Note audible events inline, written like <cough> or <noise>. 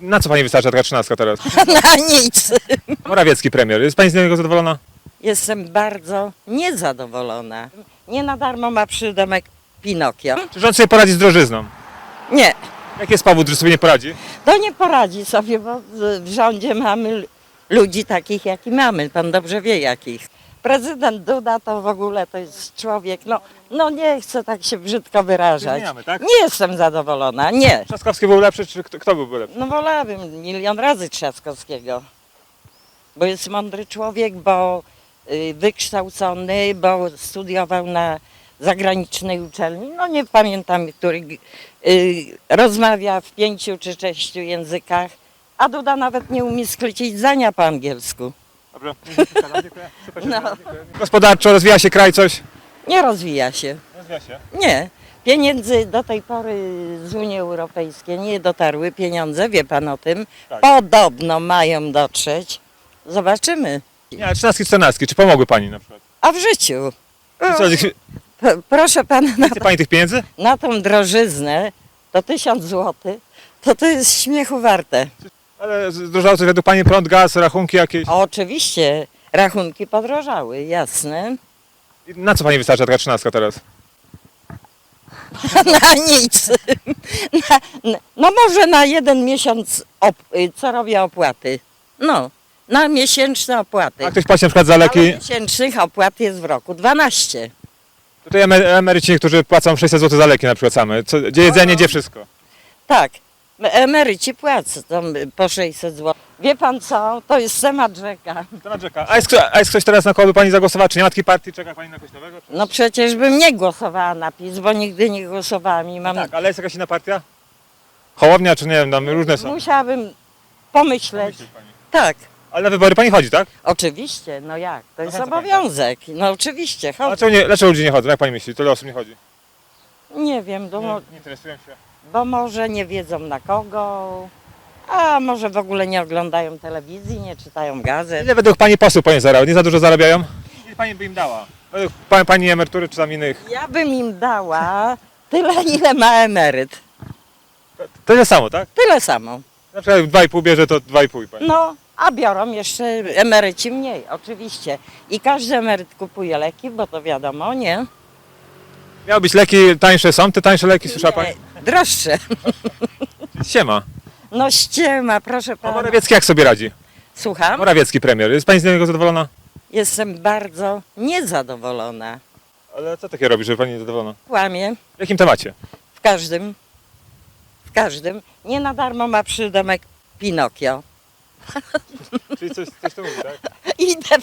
Na co pani wystarcza taka trzynastka teraz? <laughs> Na nic. Morawiecki premier. Jest pani z niego zadowolona? Jestem bardzo niezadowolona. Nie na darmo ma przydomek Pinokio. Czy rząd sobie poradzi z drożyzną? Nie, Jaki jest powód, że sobie nie poradzi? to nie poradzi sobie, bo w- rządzie mamy ludzi takich, jaki mamy. Pan dobrze wie, jakich. Prezydent Duda to w ogóle to jest człowiek, no, no nie chcę tak się brzydko wyrażać. Zmieniamy, tak? Nie jestem zadowolona, nie. Trzaskowski był lepszy, czy kto, kto byłby lepszy? No wolałabym milion razy Trzaskowskiego. Bo jest mądry człowiek, bo y, wykształcony, bo studiował na zagranicznej uczelni. No nie pamiętam, który y, rozmawia w pięciu czy sześciu językach, a Duda nawet nie umie skrócić zdania po angielsku. Dobrze. <laughs> No. Gospodarczo rozwija się kraj coś? Nie rozwija się. Rozwija się. Nie. Pieniędzy do tej pory z Unii Europejskiej nie dotarły pieniądze, wie pan o tym. Tak. Podobno mają dotrzeć. Zobaczymy. Nie, ale trzynastki, czternastki, czy pomogły pani na przykład? A w życiu. Czy co, chce P- Proszę pana, na, pani tych pieniędzy? na tą drożyznę to tysiąc złotych, to to jest śmiechu warte. Ale zdrożało coś według pani prąd, gaz, rachunki jakieś? Oczywiście rachunki podrożały, jasne. I Na co pani wystarcza taka trzynastka teraz? <laughs> Na nic. Na, na, no może na jeden miesiąc, op, y, co robię opłaty. No, na miesięczne opłaty. A ktoś płaci na przykład za Ale leki? miesięcznych opłat jest w roku 12. Tutaj emer- emeryci niektórzy płacą 600 zł za leki na przykład same. Co, gdzie jedzenie, gdzie wszystko. Tak, emeryci płacą po 600 zł. Wie pan co, to jest temat rzeka. Temat rzeka. A jest, kto- a jest ktoś teraz na kogo by pani zagłosowała? Czy nie ma takiej partii? Czeka pani na kogoś nowego? No przecież bym nie głosowała na PiS, bo nigdy nie głosowałam i mam... Tak, ale jest jakaś inna partia? Hołownia, czy nie wiem, tam różne są. Musiałabym pomyśleć. Pani. Tak, Ale na wybory pani chodzi, tak? oczywiście, no jak, to jest co pani obowiązek. No oczywiście, A chodź. dlaczego, nie, dlaczego ludzie nie chodzą? Jak pani myśli? Tyle osób nie chodzi. Nie wiem, mo- Nie, nie interesują się. Bo może nie wiedzą na kogo, a może w ogóle nie oglądają telewizji, nie czytają gazet. Ile według pani posłów pani? Nie za dużo zarabiają? Ile pani by im dała? Według pani, pani emerytury czy tam innych? Ja bym im dała tyle, ile ma emeryt. To jest samo, tak? Tyle samo. Na przykład jak 2,5 bierze, to 2,5 pani. No, a biorą jeszcze emeryci mniej, oczywiście. I każdy emeryt kupuje leki, bo to wiadomo, nie? Miały być leki tańsze, są te tańsze leki, słyszała pani? Nie, droższe. Siema. No ściema, proszę A pana. Morawiecki jak sobie radzi? Słucham? Morawiecki premier. Jest pani z niego zadowolona? Jestem bardzo niezadowolona. Ale co takie robi, że pani nie zadowolona? Kłamie W jakim temacie? w każdym. W każdym. Nie na darmo ma przydomek Pinokio. Czyli coś, coś tu mówi, tak? <laughs> Idę